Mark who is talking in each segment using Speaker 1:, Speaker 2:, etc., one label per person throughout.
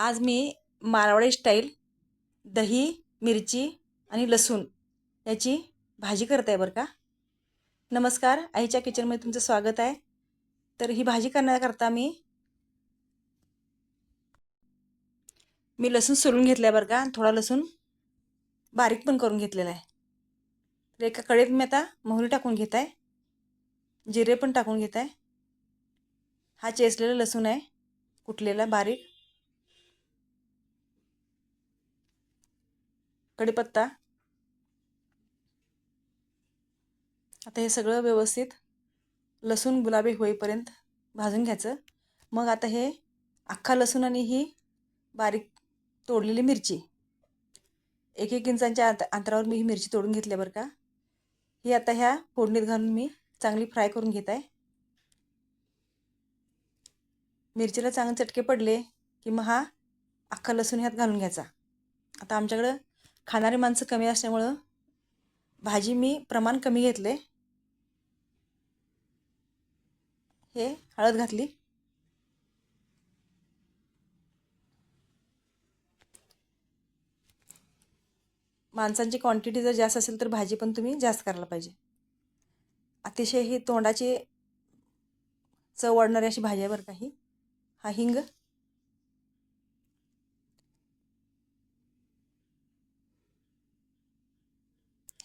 Speaker 1: आज मी मारवाडी स्टाईल दही मिरची आणि लसूण याची भाजी करत आहे बरं का? नमस्कार आईच्या किचनमध्ये तुमचं स्वागत आहे. तर ही भाजी करण्याकरता मी मी लसूण सोलून घेतला आहे बरं का? थोडा लसूण बारीक पण करून घेतलेला आहे. तर एका कडेत मी आता मोहरी टाकून घेत आहे जिरे पण टाकून घेत आहे हा चेसलेला लसूण आहे कुठलेला बारीक. कढीपत्ता आता हे सगळं व्यवस्थित लसूण गुलाबी होईपर्यंत भाजून घ्यायचं. मग आता हे अख्खा लसूण आणि ही बारीक तोडलेली मिरची. एक एक इंचांच्या अंत अंतरावर मी ही मिरची तोडून घेतली बरं का. ही आता ह्या फोडणीत घालून मी चांगली फ्राय करून घेत आहे. मिरचीला चांगले चटके पडले की मग हा अख्खा लसूण ह्यात घालून घ्यायचा. आता आमच्याकडं खाणारी माणसं कमी असल्यामुळं भाजी मी प्रमाण कमी घेतले. हे हळद घातली. माणसांची क्वांटिटी जर जास्त असेल तर भाजी पण तुम्ही जास्त करायला पाहिजे. अतिशय ही तोंडाची चव वाढणारी अशी भाजी आहे बरं का ही. हा हिंग.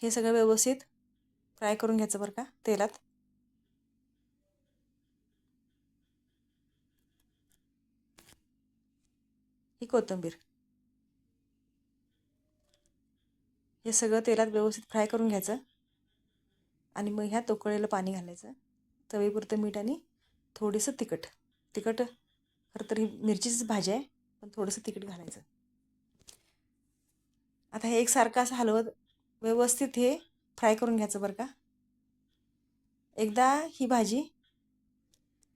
Speaker 1: हे सगळं व्यवस्थित फ्राय करून घ्यायचं बरं का तेलात. ही कोथिंबीर. हे सगळं तेलात व्यवस्थित फ्राय करून घ्यायचं. आणि मग ह्या तोकळीला पाणी घालायचं. तवीपुरतं मीठ आणि थोडंसं तिखट. तिखट खरं तर ही मिरचीचीच भाजी आहे पण थोडंसं तिखट घालायचं. आता हे एकसारखं असं हलवत व्यवस्थित हे फ्राय करून घ्यायचं बरं का. एकदा ही भाजी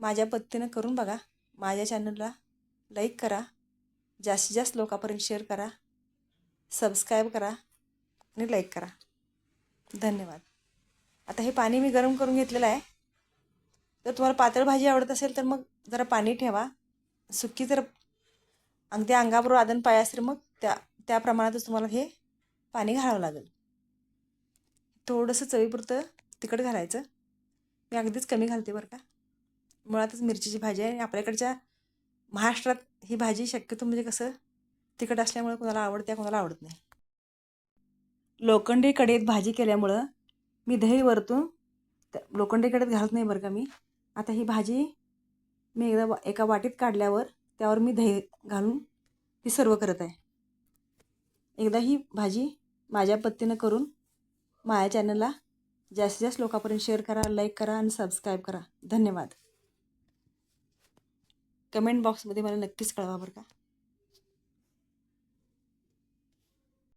Speaker 1: माझ्या पद्धतीनं करून बघा. माझ्या चॅनलला लाईक करा. जास्तीत जास्त लोकांपर्यंत शेअर करा. सबस्क्राईब करा आणि लाईक करा. धन्यवाद. आता हे पाणी मी गरम करून घेतलेलं आहे. जर तुम्हाला पातळ भाजी आवडत असेल तर मग जरा पाणी ठेवा. सुकी जर अगदी अंगाबरोबर आदन पाय असेल मग त्या त्या प्रमाणातच तुम्हाला हे पाणी घालावं लागेल. थोडंसं चवीपुरतं तिखट घालायचं. मी अगदीच कमी घालते बरं का. मुळातच मिरचीची भाजी आहे. आणि आपल्याकडच्या महाराष्ट्रात ही भाजी शक्यतो म्हणजे कसं तिखट असल्यामुळे कोणाला आवडते कोणाला आवडत नाही. लोखंडी कढईत भाजी केल्यामुळं मी दही वरतून त्या लोखंडी कढईत घालत नाही बरं का मी. आता ही भाजी मी एकदा एका वाटीत काढल्यावर त्यावर मी दही घालून ती सर्व करत आहे. एकदा ही भाजी माझ्या पद्धतीनं करून माझ्या चॅनलला जास्तीत जास्त लोकांपर्यंत शेअर करा लाईक करा आणि सबस्क्राईब करा. धन्यवाद. कमेंट बॉक्समध्ये मला नक्कीच कळवा बरं का.